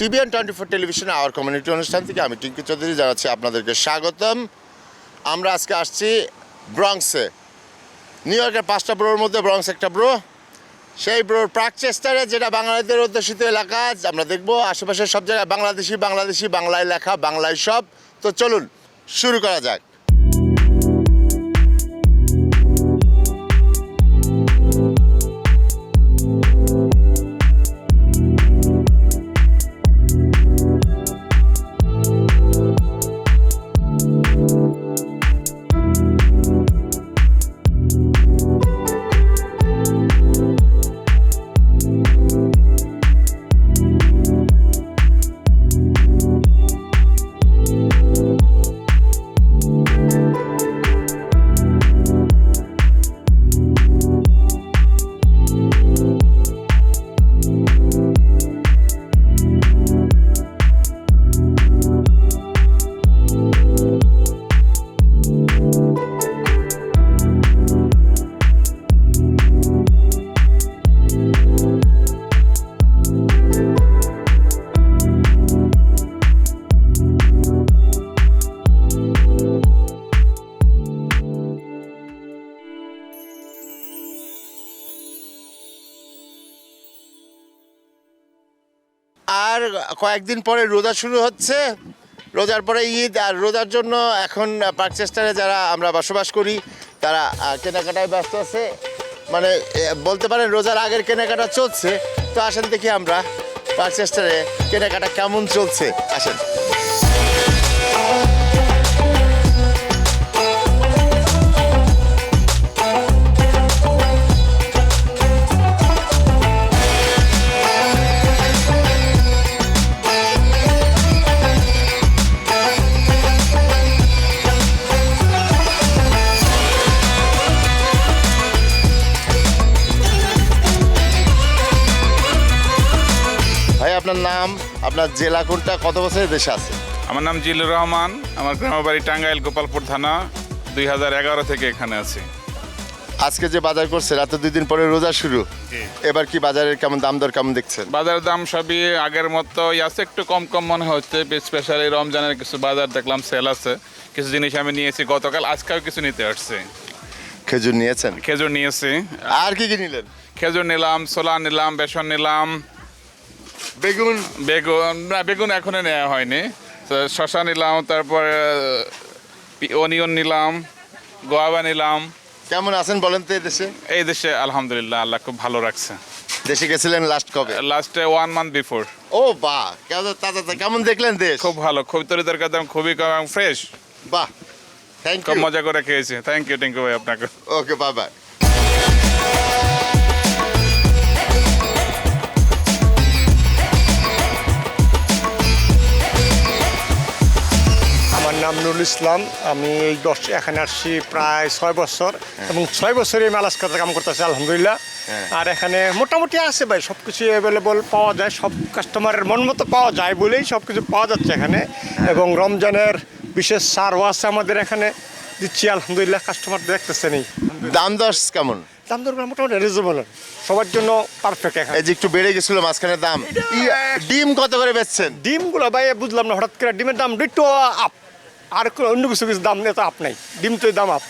TVN twenty four টেলিভিশনে our community অনুষ্ঠান থেকে আমি টিঙ্কু চৌধুরী জানাচ্ছি আপনাদেরকে স্বাগতম। আমরা আজকে আসছি ব্রংসে নিউ ইয়র্কের পাঁচটা ব্রোর মধ্যে ব্রংস একটা ব্রো সেই ব্রোর প্রাকচেস্টারে যেটা বাঙালিদের অধ্যুষিত এলাকা আমরা দেখব। আশেপাশের সব জায়গায় বাংলাদেশি বাংলাদেশি, বাংলায় লেখা, বাংলায় সব। তো চলুন, শুরু করা যাক। আর কয়েকদিন পরে রোজা শুরু হচ্ছে। রোজার পরে ঈদ, আর রোজার জন্য এখন পার্কচেস্টারে যারা আমরা বসবাস করি, তারা কেনাকাটায় ব্যস্ত আছে। মানে বলতে পারেন রোজার আগের কেনাকাটা চলছে। তো আসেন দেখি আমরা পার্কচেস্টারে কেনাকাটা কেমন চলছে। আসেন। আপনার নাম আপনার জেলা কোনটা কত বছরের দেশে আছে? আমার নাম জিলুর রহমান আমার গ্রামের বাড়ি টাঙ্গাইল গোপালপুর থানা দুই হাজার এগারো থেকে এখানে আছি। আজকে যে বাজার করছে রাতে দুই দিন পরে রোজা শুরু। এবার কি বাজারের কেমন দাম দর কেমন দেখছেন? বাজার দাম সবই আগের মতো আছে একটু কম কম মনে হচ্ছে। স্পেশালি রমজানের কিছু বাজার দেখলাম সেল আছে। কিছু জিনিস আমি নিয়েছি গতকাল আজকেও কিছু নিতে আসছি। খেজুর নিয়েছেন? খেজুর নিয়েছি। আর কি কি নিলেন? খেজুর নিলাম ছোলা নিলাম বেসন নিলাম বেগুন? বেগুন না বেগুন এখনও নেওয়া হয়নি। তো শশা নিলাম তারপরে অনিয়ন নিলাম গোয়াবা নিলাম। কেমন আছেন বলেন তো এই দেশে? এই দেশে আলহামদুলিল্লাহ আল্লাহ খুব ভালো রাখছে। দেশে গেছিলেন লাস্ট কবে? লাস্টে ওয়ান মান্থ বিফোর ও বাহ কেমন তাজা কেমন দেখলেন দেশ? খুব ভালো খুব তরি তরকারি দাম খুবই কম ফ্রেশ বাহ থ্যাংক খুব ইউ মজা করে খেয়েছি। থ্যাংক ইউ থ্যাংক ইউ ভাই আপনাকে। ওকে বাই বাই নাম নুরুল ইসলাম আমি এই দশ এখানে আসছি প্রায় ছয় বছর এবং ছয় বছরই আমি আলাস্কাতে কাম করতেছি আলহামদুলিল্লাহ। হ্যাঁ। আর এখানে মোটামুটি আছে ভাই সব কিছু অ্যাভেলেবল পাওয়া যায় সব কাস্টমারের মন মতো পাওয়া যায় বলেই সব কিছু পাওয়া যাচ্ছে এখানে। হ্যাঁ। এবং রমজানের বিশেষ সারও আছে আমাদের এখানে দিচ্ছি আলহামদুলিল্লাহ কাস্টমার দেখতেছে নেই দাম দর কেমন? দাম দর মোটামুটি রিজনেবল সবার জন্য পারফেক্ট এখানে। এই যে একটু বেড়ে গেছিল মাঝখানে দাম। ডিম কত করে বেচছেন? ডিমগুলো ভাই বুঝলাম না হঠাৎ করে ডিমের দাম একটু আপ আর কোনো অন্য কিছু কিছু দাম নেই তো আপ নাই। ডিম তো দাম আপ।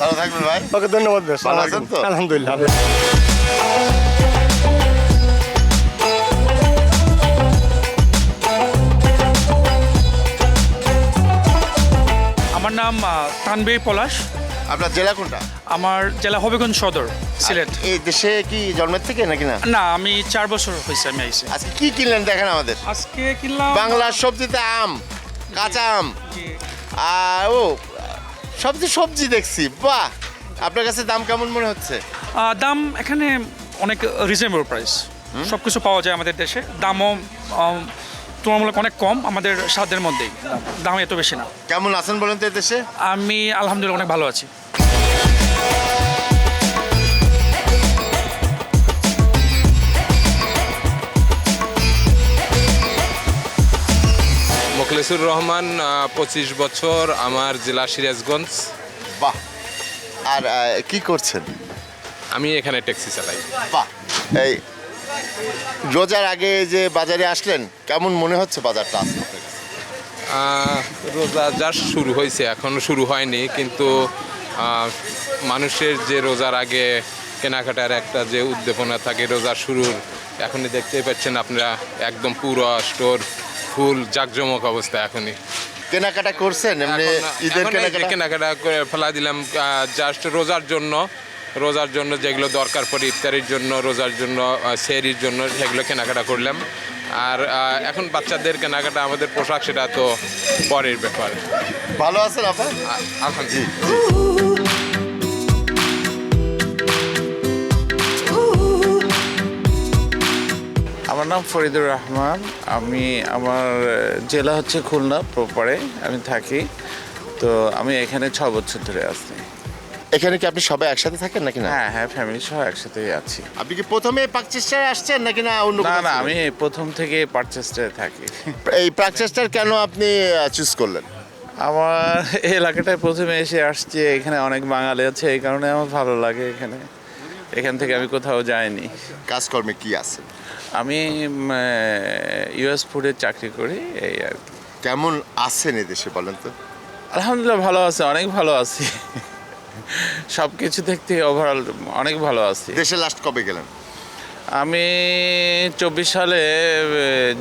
ভালো থাকবেন ভাই। ওকে ধন্যবাদ ভাই। ভালো আছেন তো? আলহামদুলিল্লাহ। আমার নাম তানবীর পলাশ। আপনার জেলা কোনটা? আমার জেলা হবিগঞ্জ সদর সিলেট। এই দেশে কি জন্মের থেকে নাকি না? না আমি চার বছর হয়েছে আমি আইসি আজকে কি কিনলেন দেখেন আমাদের? আজকে কিনলাম বাংলার সবজিতে আম। কাঁচা আম। আর ও সবজি সবজি দেখছি বাহ! আপনার কাছে দাম কেমন মনে হচ্ছে? দাম এখানে অনেক রিজনেবল প্রাইস সব কিছু পাওয়া যায় আমাদের দেশে। দামও তুলনামূলক অনেক কম আমাদের সাধ্যের মধ্যেই। দাম। দাম এত বেশি না। কেমন আছেন বলেন তো এই দেশে? আমি আলহামদুলিল্লাহ অনেক ভালো আছি। আনিসুর রহমান পঁচিশ বছর আমার জেলা সিরাজগঞ্জ। বাহ। আর কি করছেন? আমি এখানে ট্যাক্সি চালাই। বাহ। এই রোজার আগে যে বাজারে আসলেন কেমন মনে হচ্ছে বাজারটা রোজা জাস্ট শুরু হয়েছে এখনও শুরু হয়নি কিন্তু মানুষের যে রোজার আগে কেনাকাটার একটা যে উদ্দীপনা থাকে রোজার শুরুর এখনই দেখতেই পাচ্ছেন আপনারা একদম পুরো স্টোর ফুল জাকজমক অবস্থা এখনই। কেনাকাটা করছেন? এমনি ঈদের কেনাকাটা? কেনাকাটা করে ফেলা দিলাম জাস্ট রোজার জন্য রোজার জন্য যেগুলো দরকার পড়ে ইফতারির জন্য রোজার জন্য সেরির জন্য সেগুলো কেনাকাটা করলাম। আর এখন বাচ্চাদের কেনাকাটা আমাদের পোশাক সেটা তো পরের ব্যাপার। ভালো আছেন আপনার আলহামদুলিল্লাহ। নাম ফরিদুর রহমান। আমি আমার জেলা হচ্ছে খুলনা প্রপারে আমি থাকি। তো আমি এখানে ছ বছর ধরে আছি। এখানে কি আপনি সবাই একসাথে থাকেন নাকি না? হ্যাঁ হ্যাঁ ফ্যামিলি সহ একসাথেই আছি। আপনি কি প্রথমে পাকচেস্টারে আসছেন নাকি না অন্য না না আমি প্রথম থেকে পারচেস্টারে থাকি। এই পাকচেস্টার কেন আপনি চুজ করলেন? আমার এলাকাটায় প্রথমে এসে আসছি এখানে অনেক বাঙালি আছে এই কারণে আমার ভালো লাগে এখানে। এখান থেকে আমি কোথাও যাইনি। কাজকর্মে কি আছে? আমি ইউএস ফুডের চাকরি করি এই আর কেমন আছেন দেশে বলেন তো? আলহামদুলিল্লাহ ভালো আছে অনেক ভালো আছি। সব কিছু দেখতে ওভারঅল অনেক ভালো আছি। দেশে লাস্ট কবে গেলেন? আমি চব্বিশ সালে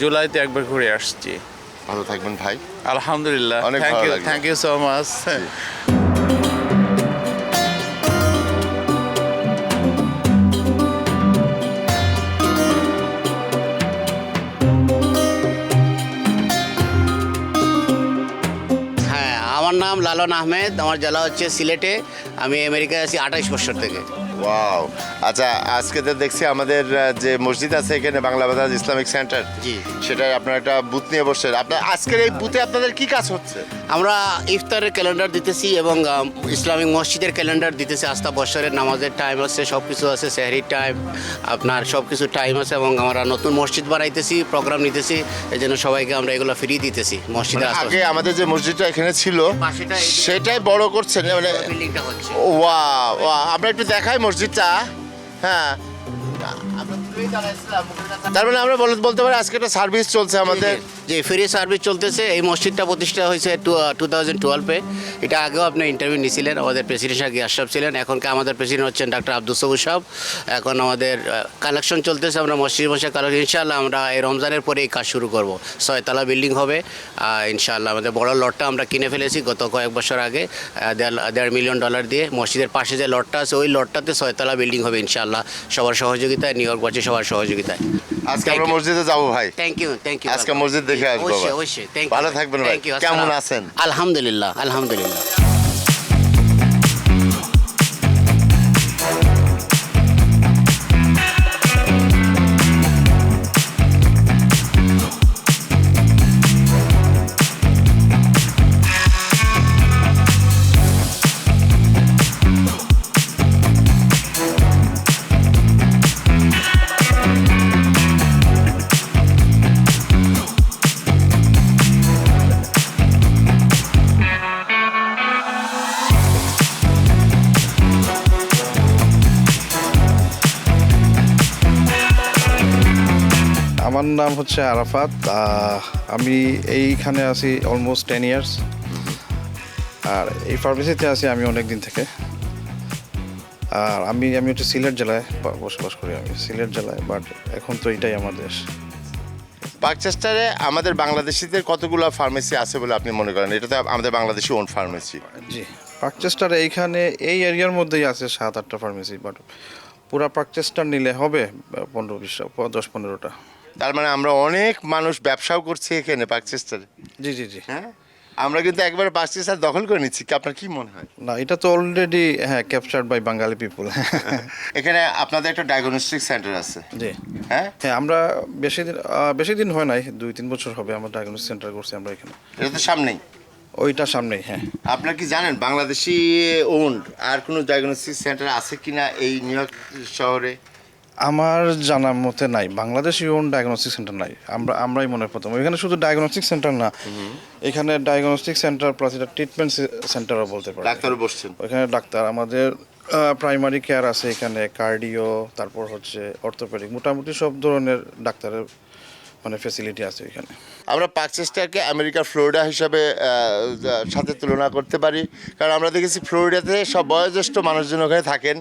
জুলাইতে একবার ঘুরে আসছি। ভালো থাকবেন ভাই। আলহামদুলিল্লাহ। Thank you thank you so much Lalon Ahmed আমার জেলা হচ্ছে সিলেটে। আমি আমেরিকায় আছি আঠাইশ বছর থেকে। ওয়াও আচ্ছা আজকে তো দেখছি আমাদের যে মসজিদ আছে এখানে বাংলা বাজার ইসলামিক সেন্টার। জি। সেটাই আপনার একটা বুথ নিয়ে বসছেন। আপনার আজকের এই বুথে আপনাদের কি কাজ হচ্ছে? আমরা ইফতারের ক্যালেন্ডার দিতেছি এবং ইসলামিক মসজিদের ক্যালেন্ডার দিতেছি। আস্থা বছরের নামাজের টাইম আছে সব কিছু আছে সেহরির টাইম আপনার সব কিছু টাইম আছে এবং আমরা নতুন মসজিদ বানাইতেছি প্রোগ্রাম নিতেছি। এই জন্য সবাইকে আমরা এগুলো ফ্রি দিতেছি মসজিদে মানে আগে আমাদের যে মসজিদটা এখানে ছিল সেটাই বড় করছেন মানে ওয়া ওয়া আমরা একটু দেখাই মসজিদটা হ্যাঁ। তার মানে আমরা বল- বলতে পারি আজকে একটা সার্ভিস চলছে আমাদের। যে ফ্রি সার্ভিস চলতেছে এই মসজিদটা প্রতিষ্ঠা হয়েছে টু টু থাউজেন্ড টুয়েলভে এটা আগেও আপনি ইন্টারভিউ নিয়েছিলেন আমাদের প্রেসিডেন্ট আগে আশরাফ ছিলেন এখনকার আমাদের প্রেসিডেন্ট হচ্ছেন ডাক্তার আব্দুল সবুজ সাহেব। এখন আমাদের কালেকশন চলতেছে আমরা মসজিদ মশাই কালেকশন ইনশাআল্লাহ আমরা এই রমজানের পরে এই কাজ শুরু করব। ছয়তলা বিল্ডিং হবে আর ইনশাআল্লাহ আমাদের বড় লটটা আমরা কিনে ফেলেছি গত কয়েক বছর আগে দেড়- দেড় মিলিয়ন ডলার দিয়ে। মসজিদের পাশে যে লটটা আছে ওই লটটাতে ছয়তলা বিল্ডিং হবে ইনশাআল্লাহ সবার সহযোগিতায় নিউ ইয়র্কবাসী সবার সহযোগিতায়। আজকে আমরা মসজিদে যাব ভাই। থ্যাংক ইউ থ্যাংক ইউ আজকে মসজিদ দেখে আসব অবশ্যই অবশ্যই। থ্যাংক ভালো থাকবেন ভাই। কেমন আছেন? আলহামদুলিল্লাহ আলহামদুলিল্লাহ। নাম হচ্ছে আরাফাত আমি এইখানে আছি অলমোস্ট টেন ইয়ার্স আর এই ফার্মেসিতে আছি আমি অনেক দিন থেকে। আর আমি আমি হচ্ছে সিলেট জেলায় বসবাস করি আমি সিলেট জেলায় বাট এখন তো এটাই আমার দেশ। পাকচেস্টারে আমাদের বাংলাদেশিদের কতগুলো ফার্মেসি আছে বলে আপনি মনে করেন? এটা তো আমাদের বাংলাদেশি ওন ফার্মেসি জি পার্কচেস্টার এইখানে এই এরিয়ার মধ্যেই আছে সাত আটটা ফার্মেসি বাট পুরা পার্কচেস্টার নিলে হবে পনেরো বিশটা দশ পনেরোটা। তার মানে আমরা অনেক মানুষ ব্যবসাও করছি এখানে পাকচেস্টারে জি জি জি। হ্যাঁ? আমরা কিন্তু একবার পাকচেস্টার দখল করে নিচ্ছি। কি আপনার কি মনে হয়? না এটা তো অলরেডি হ্যাঁ ক্যাপচার্ড বাই বাঙালি পিপুল এখানে আপনাদের একটা ডায়াগনস্টিক সেন্টার আছে। জি। হ্যাঁ? হ্যাঁ আমরা বেশি দিন বেশি দিন হয় নাই। দুই তিন বছর হবে আমরা ডায়াগনস্টিক সেন্টার করছি আমরা এখানে। এটা তো সামনেই। ওইটা সামনেই হ্যাঁ। আপনার কি জানেন বাংলাদেশি ওন্ড আর কোনো ডায়াগনস্টিক সেন্টার আছে কিনা এই নিউ ইয়র্ক শহরে? আমার জানার মতে নাই। বাংলাদেশে ওন ডায়াগনস্টিক সেন্টার নাই। আমরা আমরাই মনে প্রথম এখানে শুধু ডায়াগনস্টিক সেন্টার না এখানে ডায়াগনস্টিক সেন্টার প্লাস এটা ট্রিটমেন্ট সেন্টারও বলতে পারে ডাক্তার বসছেন। ওখানে ডাক্তার আমাদের প্রাইমারি কেয়ার আছে এখানে কার্ডিও তারপর হচ্ছে অর্থোপেডিক মোটামুটি সব ধরনের ডাক্তারের মানে ফেসিলিটি আছে এখানে। আমরা পাকচেস্টারকে আমেরিকার ফ্লোরিডা হিসাবে সাথে তুলনা করতে পারি। কারণ আমরা দেখেছি ফ্লোরিডাতে সব বয়োজ্যেষ্ঠ মানুষজন ওখানে থাকেন।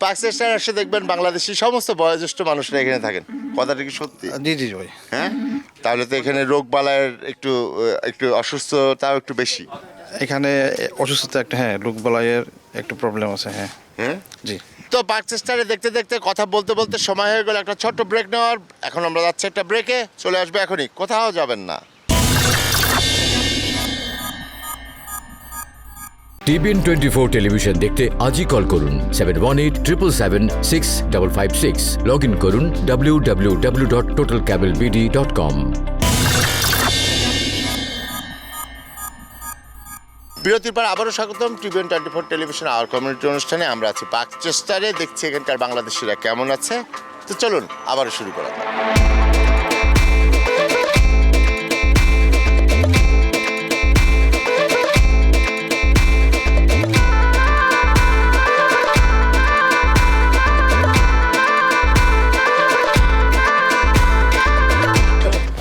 পাকচেস্টার এসে দেখবেন বাংলাদেশি সমস্ত বয়োজ্যেষ্ঠ মানুষরা এখানে থাকেন। কথাটা কি সত্যি? জি জি ভাই। হ্যাঁ? তাহলে তো এখানে রোগ বালায়ের একটু একটু অসুস্থতাও একটু বেশি। এখানে অসুস্থতা একটা হ্যাঁ রোগ বালাইয়ের একটু প্রবলেম আছে হ্যাঁ। হ্যাঁ? জি। তো পাকচেস্টারে দেখতে দেখতে কথা বলতে বলতে সময় হয়ে গেল একটা ছোট্ট ব্রেক নেওয়ার। এখন আমরা যাচ্ছি একটা ব্রেকে চলে আসবে এখনই। কোথাও যাবেন না। টিভিএন টোয়েন্টি ফোর টেলিভিশন দেখতে আজই কল করুন seven one eight triple seven six double five six log in করুন W W W dot total cable BD dot com বিরতির পর আবারও স্বাগতম TVN twenty four television our community অনুষ্ঠানে। আমরা আছি পাকচেস্টারে দেখছি এখানকার বাংলাদেশিরা কেমন আছে। তো চলুন, আবারও শুরু করা যাক।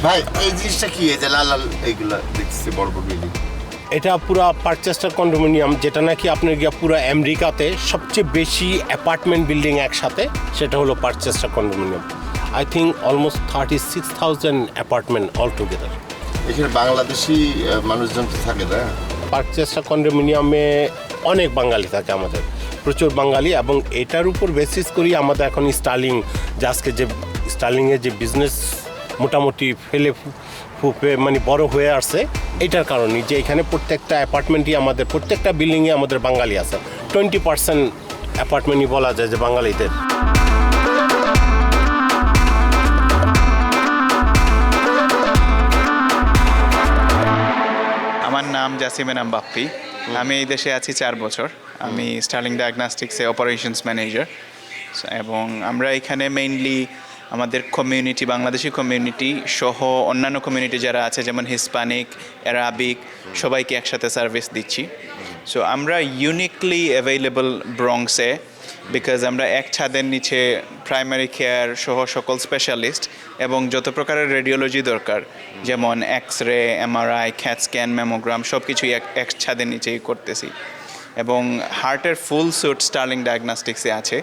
ভাই এই জিনিসটা কি? এই যে লাল লাল এইগুলো দেখছি বড় বড় বিল্ডিং এটা পুরা পারচেস্টার কন্ডোমিনিয়াম যেটা নাকি আপনার গিয়া পুরো আমেরিকাতে সবচেয়ে বেশি অ্যাপার্টমেন্ট বিল্ডিং একসাথে সেটা হলো Parkchester condominium. I think almost thirty six thousand apartment all together এখানে বাংলাদেশি মানুষজন তো থাকে না? পারচেস্টার কন্ডোমিনিয়ামে অনেক বাঙালি থাকে আমাদের। প্রচুর বাঙালি এবং এটার উপর বেসিস করি আমাদের এখন স্টার্লিং যে আজকে যে স্টার্লিংয়ের যে বিজনেস মোটামুটি ফেলে ফুপে মানে বড় হয়ে আসছে। এটার কারণে যে এখানে প্রত্যেকটা অ্যাপার্টমেন্টই আমাদের, প্রত্যেকটা বিল্ডিংয়ে আমাদের বাঙালি আছে। টোয়েন্টি পার্সেন্ট অ্যাপার্টমেন্টই বলা যায় যে বাঙালিদের। আমার নাম জাসিমেন বাপ্পি। আমি এই দেশে আছি চার বছর। আমি স্টার্লিং ডায়াগনস্টিক্সে অপারেশনস ম্যানেজার এবং আমরা এখানে মেইনলি আমাদের কমিউনিটি বাংলাদেশি কমিউনিটি সহ অন্যান্য কমিউনিটি যারা আছে, যেমন হিসপানিক অ্যারাবিক সবাইকে একসাথে সার্ভিস দিচ্ছি। সো আমরা ইউনিকলি অ্যাভেলেবল ব্রংসে বিকজ আমরা এক ছাদের নিচে প্রাইমারি কেয়ার সহ সকল স্পেশালিস্ট এবং যত প্রকারের রেডিওলজি দরকার, যেমন X ray MRI খ্যাট scan mammogram সব কিছুই এক এক ছাদের নিচেই করতেছি। এবং হার্টের ফুল সুট স্টার্লিং ডায়াগনস্টিক্সে আছে।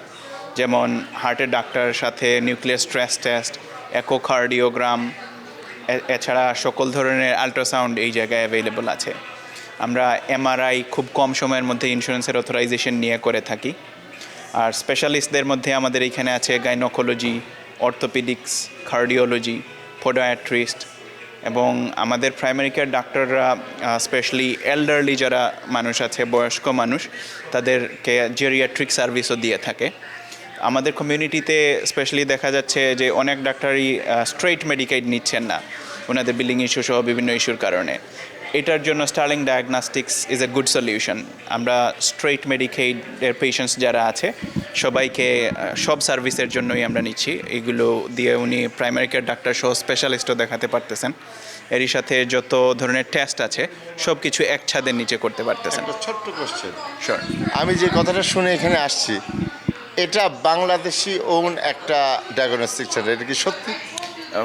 যেমন হার্টের ডাক্তারের সাথে নিউক্লিয়ার স্ট্রেস টেস্ট, একোকার্ডিওগ্রাম এছাড়া সকল ধরনের আল্ট্রাসাউন্ড এই জায়গায় অ্যাভেলেবল আছে। আমরা এমআরআই খুব কম সময়ের মধ্যে ইন্স্যুরেন্সের অথরাইজেশন নিয়ে করে থাকি। আর স্পেশালিস্টদের মধ্যে আমাদের এখানে আছে গাইনোকোলজি অর্থোপিডিক্স কার্ডিওলজি ফোডোয়াট্রিস্ট এবং আমাদের প্রাইমারি কেয়ার ডাক্তাররা স্পেশালি এল্ডারলি যারা মানুষ আছে, বয়স্ক মানুষ, তাদেরকে জেরিয়াট্রিক সার্ভিসও দিয়ে থাকে। আমাদের কমিউনিটিতে স্পেশালি দেখা যাচ্ছে যে অনেক ডাক্তারই স্ট্রেইট মেডিকেট নিচ্ছেন না। ওনাদের বিল্ডিং ইস্যু সহ বিভিন্ন ইস্যুর কারণে। এটার জন্য Sterling diagnostics is a good solution আমরা স্ট্রেইট মেডিকেটের পেশেন্টস যারা আছে সবাইকে সব সার্ভিসের জন্যই আমরা নিচ্ছি। এগুলো দিয়ে উনি প্রাইমারি কেয়ার ডাক্তার সহ স্পেশালিস্টও দেখাতে পারতেছেন। এরই সাথে যত ধরনের টেস্ট আছে সব কিছু এক ছাদের নিচে করতে পারতেছেন। ছোট্ট কোশ্চেন আমি যে কথাটা শুনে এখানে আসছি এটা বাংলাদেশি ওন একটা ডায়াগনস্টিক সেন্টার এটা কি সত্যি?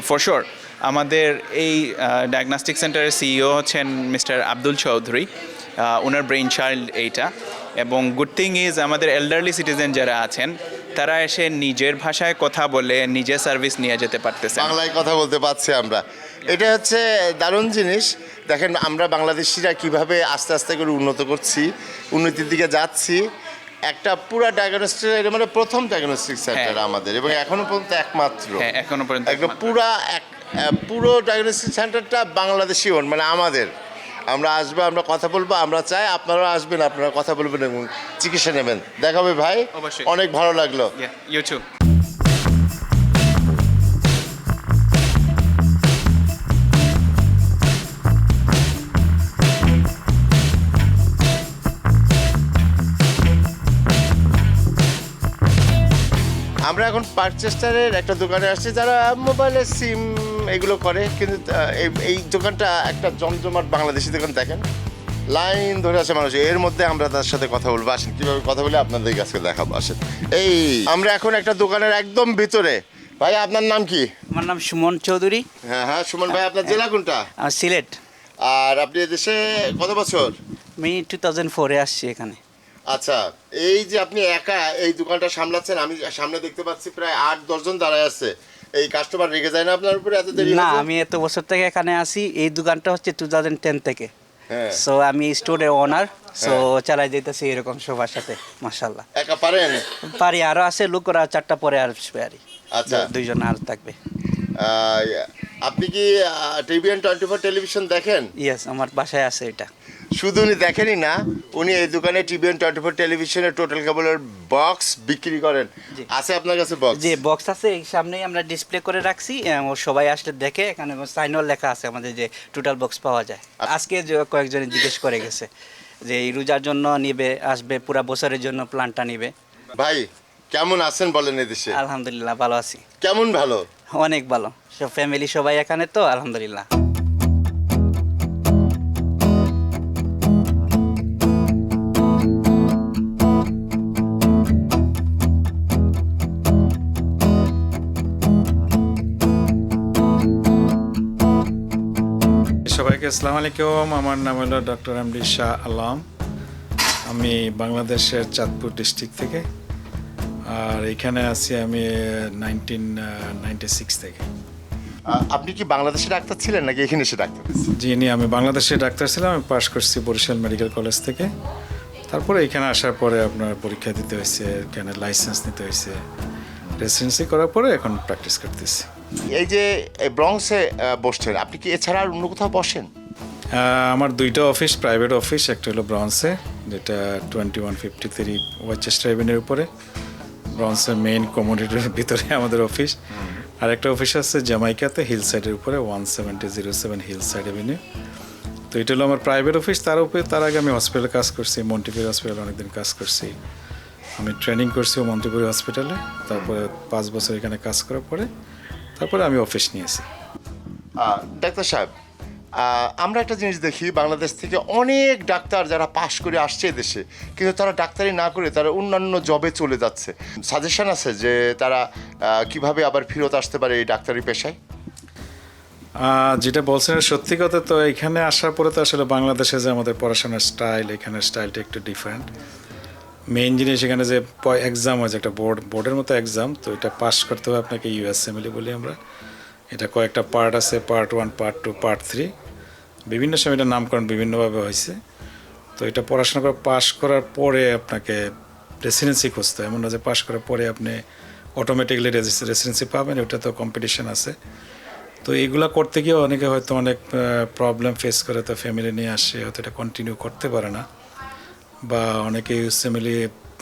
ফর শিওর আমাদের এই ডায়াগনস্টিক সেন্টারের সিইও হচ্ছেন মিস্টার আব্দুল চৌধুরী। ওনার ব্রেইন চাইল্ড এইটা। এবং গুড থিং ইজ আমাদের এল্ডারলি সিটিজেন যারা আছেন তারা এসে নিজের ভাষায় কথা বলে নিজের সার্ভিস নিয়ে যেতে পারতেছে বাংলায় কথা বলতে পারছি আমরা। এটা হচ্ছে দারুণ জিনিস। দেখেন আমরা বাংলাদেশিরা কীভাবে আস্তে আস্তে করে উন্নত করছি উন্নতির দিকে যাচ্ছি। একটা পুরো ডায়াগনস্টিক এটা মানে প্রথম ডায়াগনস্টিক সেন্টার হ্যাঁ। আমাদের এবং এখনও পর্যন্ত একমাত্র। হ্যাঁ এখনও পর্যন্ত একদম পুরো এক পুরো ডায়াগনস্টিক সেন্টারটা বাংলাদেশি ওন মানে আমাদের। আমরা আসব আমরা কথা বলব আমরা চাই আপনারা আসবেন আপনারা কথা বলবেন এবং চিকিৎসা নেবেন। দেখাবে ভাই। অনেক ভালো লাগল। ইউ আমরা এখন পারচেস্টারের একটা দোকানে আসছি যারা মোবাইলের সিম এগুলো করে কিন্তু এই- দোকানটা একটা জমজমাট বাংলাদেশি দোকান দেখেন। লাইন ধরে আছে মানুষ এর মধ্যে আমরা তার সাথে কথা বলব। আসেন কীভাবে কথা বলে আপনাদের কাছে দেখাবো আসেন। এই আমরা এখন একটা দোকানের একদম ভিতরে। ভাই আপনার নাম কি? আমার নাম সুমন চৌধুরী। হ্যাঁ হ্যাঁ সুমন ভাই আপনার জেলা কোনটা? সিলেট। আর আপনি দেশে কত বছর? আমি টু থাউজেন্ড ফোরে আসছি এখানে। আচ্ছা এই যে আপনি একা এই দোকানটা সামলাচ্ছেন আমি সামনে দেখতে পাচ্ছি প্রায় আট দশজন দাঁড়ায় আছে। এই কাস্টমার রেগে যায় না আপনার উপরে এত দেরি না আমি এত বছর থেকে এখানে আসি এই দোকানটা হচ্ছে টু থাউজেন্ড টেন থেকে। হ্যাঁ। সো আমি স্টোরের ওনার সো চালাই যেতেছি এরকম সবার সাথে মাসাল্লাহ একা পারেন পারি আরও আছে লোক ওরা চারটা পরে আর আসবে আর আচ্ছা। দুইজন আর থাকবে। আপনি কি টিভিএন টোয়েন্টি ফোর টেলিভিশন দেখেন? ইয়েস আমার বাসায় আছে এটা। শুধু উনি দেখেনই না উনি এই দোকানে টিভিএন টোয়েন্টি ফোর টেলিভিশনের টোটাল কেবলের বক্স বিক্রি করেন। আছে আপনার কাছে বক্স যে বক্স আছে এই সামনেই আমরা ডিসপ্লে করে রাখছি ও সবাই আসলে দেখে এখানে সাইনওয়াল লেখা আছে আমাদের যে টোটাল বক্স পাওয়া যায়। আজকে যে কয়েকজনে জিজ্ঞেস করে গেছে যে এই রোজার জন্য নিবে আসবে পুরা বছরের জন্য প্ল্যানটা নিবে। ভাই কেমন আছেন বলেন এদেশে? আলহামদুলিল্লাহ ভালো আছি। কেমন ভালো? অনেক ভালো। সব ফ্যামিলি সবাই এখানে তো আলহামদুলিল্লাহ। আসসালামু আলাইকুম আমার নাম হলো ডক্টর এমডি শাহ আলম। আমি বাংলাদেশের চাঁদপুর ডিস্ট্রিক্ট থেকে আর এখানে আছি আমি নাইনটিন নাইনটি সিক্স থেকে। আপনি কি বাংলাদেশে ডাক্তার ছিলেন নাকি এখানে এসে ডাক্তার যিনি আমি বাংলাদেশে ডাক্তার ছিলাম আমি পাশ করছি বরিশাল মেডিকেল কলেজ থেকে। তারপরে এখানে আসার পরে আপনার পরীক্ষা দিতে হয়েছে এখানে লাইসেন্স নিতে হয়েছে। রেসিডেন্সি করার পরে এখন প্র্যাকটিস করতেছি। এই যে এই ব্রংসে বসছেন আপনি কি এছাড়া আর অন্য কোথাও বসেন? আমার দুইটা অফিস প্রাইভেট অফিস একটা হলো ব্রন্সে যেটা twenty one fifty three Westchester এভিনিউর উপরে। ব্রন্সের মেইন কমোডিটির ভিতরে আমাদের অফিস আর একটা অফিস আছে জামাইকাতে হিল সাইডের উপরে one seventy zero seven Hillside Avenue তো এটা হলো আমার প্রাইভেট অফিস তার উপরে তার আগে আমি হসপিটালে কাজ করছি মন্টিপুরি হসপিটালে অনেকদিন কাজ করছি। আমি ট্রেনিং করছি মন্টিপুরি হসপিটালে তারপরে পাঁচ বছর এখানে কাজ করার পরে তারপরে আমি অফিস নিয়েছি ডাক্তার সাহেব আমরা একটা জিনিস দেখি, বাংলাদেশ থেকে অনেক ডাক্তার যারা পাশ করে আসছে দেশে, কিন্তু তারা ডাক্তারি না করে তারা অন্যান্য জবে চলে যাচ্ছে। সাজেশন আছে যে তারা কীভাবে আবার ফেরত আসতে পারে এই ডাক্তারি পেশায়? যেটা বলছেন, সত্যি কথা তো এখানে আসার পরে তো আসলে বাংলাদেশে যে আমাদের পড়াশোনার স্টাইল এখানের স্টাইলটা একটু ডিফারেন্ট মেইন জিনিস এখানে যে এক্সাম হয়েছে একটা বোর্ড বোর্ডের মতো এক্সাম তো এটা পাস করতে হবে আপনাকে ইউএসএমএলি বলি আমরা। এটা কয়েকটা পার্ট আছে part one part two part three বিভিন্ন সময় এটার নামকরণ বিভিন্নভাবে হয়েছে। তো এটা পড়াশোনা করে পাশ করার পরে আপনাকে রেসিডেন্সি খুঁজতে হয়। এমন না যে পাশ করার পরে আপনি অটোমেটিকলি রেসিডেন্সি পাবেন, ওটা তো কম্পিটিশান আছে। তো এইগুলা করতে গিয়ে অনেকে হয়তো অনেক প্রবলেম ফেস করে, তো ফ্যামিলি নিয়ে আসে, হয়তো এটা কন্টিনিউ করতে পারে না। বা অনেকে ফ্যামিলি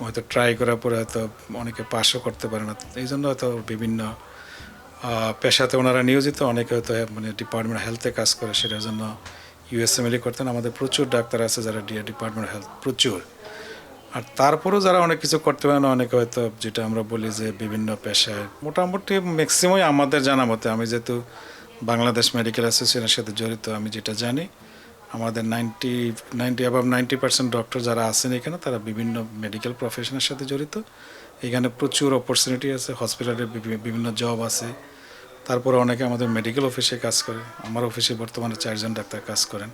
হয়তো ট্রাই করার পরে হয়তো অনেকে পাশও করতে পারে না। এই জন্য হয়তো বিভিন্ন পেশাতে ওনারা নিয়োজিত, অনেকে হয়তো মানে ডিপার্টমেন্ট হেলথে কাজ করে, সেটার জন্য ইউএসএমএলি করতেন। আমাদের প্রচুর ডাক্তার আছে যারা ডিপার্টমেন্ট হেলথ প্রচুর। আর তারপরেও যারা অনেক কিছু করতে পারে না অনেকে হয়তো, যেটা আমরা বলি যে বিভিন্ন পেশায়, মোটামুটি ম্যাক্সিমামই আমাদের জানা মতে, আমি যেহেতু বাংলাদেশ মেডিকেল অ্যাসোসিয়েশনের সাথে জড়িত, আমি যেটা জানি, আমাদের ninety ninety above ninety percent doctor যারা আছেন এখানে, তারা বিভিন্ন মেডিকেল প্রফেশনের সাথে জড়িত। এখানে প্রচুর অপরচুনিটি আছে হসপিটালে বিভিন্ন জব আছে। তারপরে অনেকে আমাদের মেডিকেল অফিসে কাজ করে। আমার অফিসে বর্তমানে চারজন ডাক্তার কাজ করেন।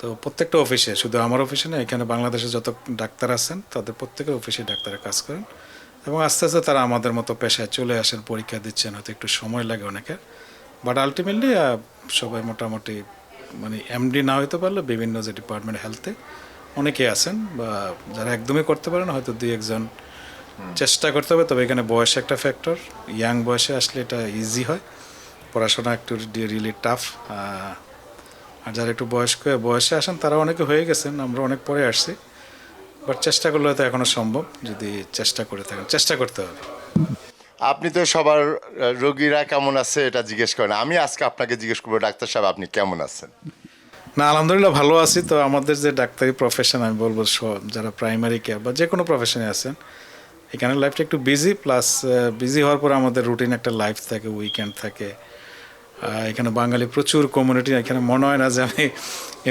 তো প্রত্যেকটা অফিসে শুধু আমার অফিসে না, এখানে বাংলাদেশে যত ডাক্তার আছেন, তাদের প্রত্যেকের অফিসে ডাক্তাররা কাজ করেন। এবং আস্তে আস্তে তারা আমাদের মতো পেশায় চলে আসেন পরীক্ষা দিচ্ছেন, হয়তো একটু সময় লাগে অনেকের। বাট আলটিমেটলি সবাই মোটামুটি মানে এমডি না হইতে পারলে বিভিন্ন যে ডিপার্টমেন্ট হেলথে অনেকে আছেন বা যারা একদমই করতে পারেন হয়তো দুই একজন চেষ্টা করতে হবে তবে এখানে বয়স একটা ফ্যাক্টর ইয়াং বয়সে আসলে এটা ইজি হয়। পড়াশোনা একটু রিয়েলি টাফ আর যারা একটু বয়স্ক বয়সে আসেন তারা অনেকে হয়ে গেছেন আমরা অনেক পরে আসছি। বাট চেষ্টা করলে হয়তো এখনও সম্ভব যদি চেষ্টা করে থাকেন। চেষ্টা করতে হবে। আপনি তো সবার রোগীরা কেমন আছে এটা জিজ্ঞেস করেন। আমি আজকে আপনাকে জিজ্ঞেস করব ডাক্তার সাহেব আপনি কেমন আছেন? না আলহামদুলিল্লাহ ভালো আছি। তো আমাদের যে ডাক্তারি প্রফেশন আমি বলব সব যারা প্রাইমারি কেয়ার বা যে কোনো প্রফেশনে আছেন এখানে লাইফটা একটু বিজি প্লাস বিজি হওয়ার পর আমাদের রুটিন একটা লাইফ থাকে উইকেন্ড থাকে। এখানে বাঙালি প্রচুর কমিউনিটি এখানে মনে হয় না যে আমি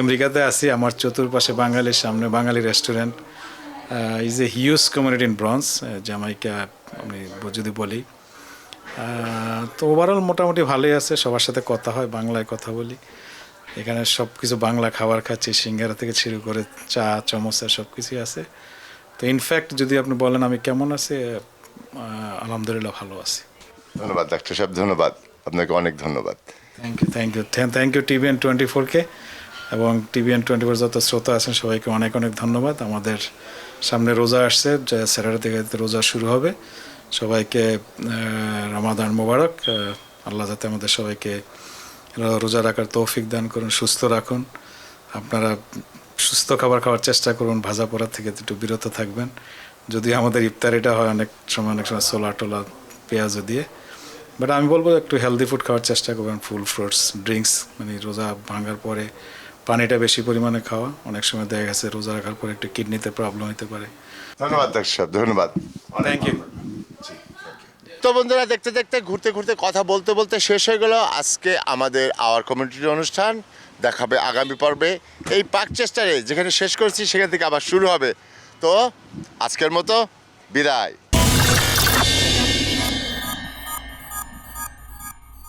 আমেরিকাতে আছি, আমার চতুর্পাশে বাঙালির সামনে Bangali restaurant is a huge community in Bronx Jamaica আমি যদি বলি। তো ওভারঅল মোটামুটি ভালোই আছে, সবার সাথে কথা হয়, বাংলায় কথা বলি। এখানে সব কিছু বাংলা খাবার খাচ্ছি, সিঙ্গারা থেকে শুরু করে চা, চমচা সব কিছুই আছে। তো ইনফ্যাক্ট যদি আপনি বলেন আমি কেমন আছি আলহামদুলিল্লাহ ভালো আছি। ধন্যবাদ ডাক্তার সাহেব ধন্যবাদ। আপনাকে অনেক ধন্যবাদ। Thank you thank you thank you TVN twenty ফোরকে এবং টিভিএন টোয়েন্টি ফোর যত শ্রোতা আছেন সবাইকে অনেক অনেক ধন্যবাদ। আমাদের সামনে রোজা আসছে যে স্যাটারডে থেকে রোজা শুরু হবে। সবাইকে রামাদান মোবারক আল্লাহ যাতে আমাদের সবাইকে রোজা রাখার তৌফিক দান করুন সুস্থ রাখুন। আপনারা সুস্থ খাবার খাওয়ার চেষ্টা করুন ভাজা পোড়া থেকে একটু বিরত থাকবেন। যদি আমাদের ইফতারিটা হয় অনেক সময় অনেক সময় সোলা টোলা পেঁয়াজও দিয়ে। বাট আমি বলব একটু হেলদি ফুড খাওয়ার চেষ্টা করবেন ফুল ফ্রুটস ড্রিঙ্কস মানে রোজা ভাঙার পরে পানিটা বেশি পরিমাণে খাওয়া। অনেক সময় দেখা গেছে রোজা রাখার পরে একটু কিডনিতে প্রবলেম হতে পারে। ধন্যবাদ ডাক্তার সাহেব ধন্যবাদ। থ্যাংক ইউ তো বন্ধুরা দেখতে দেখতে ঘুরতে ঘুরতে কথা বলতে বলতে শেষ হয়ে গেল। আজকে আমাদের আওয়ার কমিউনিটির অনুষ্ঠান। দেখাবে আগামী পর্বে। এই পার্ক চেস্টারে যেখানে শেষ করেছি সেখান থেকে আবার শুরু হবে। তো আজকের মতো বিদায়।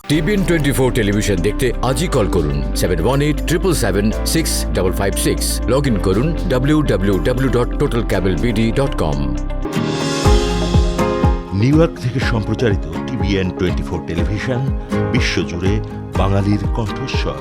টিভিএন টোয়েন্টি ফোর টেলিভিশন দেখতে আজই কল করুন seven one eight triple seven six double five six log in করুন W W W dot total cable BD dot com New York থেকে সম্প্রচারিত টিভিএন টোয়েন্টি ফোর টেলিভিশন বিশ্বজুড়ে বাঙালির কণ্ঠস্বর।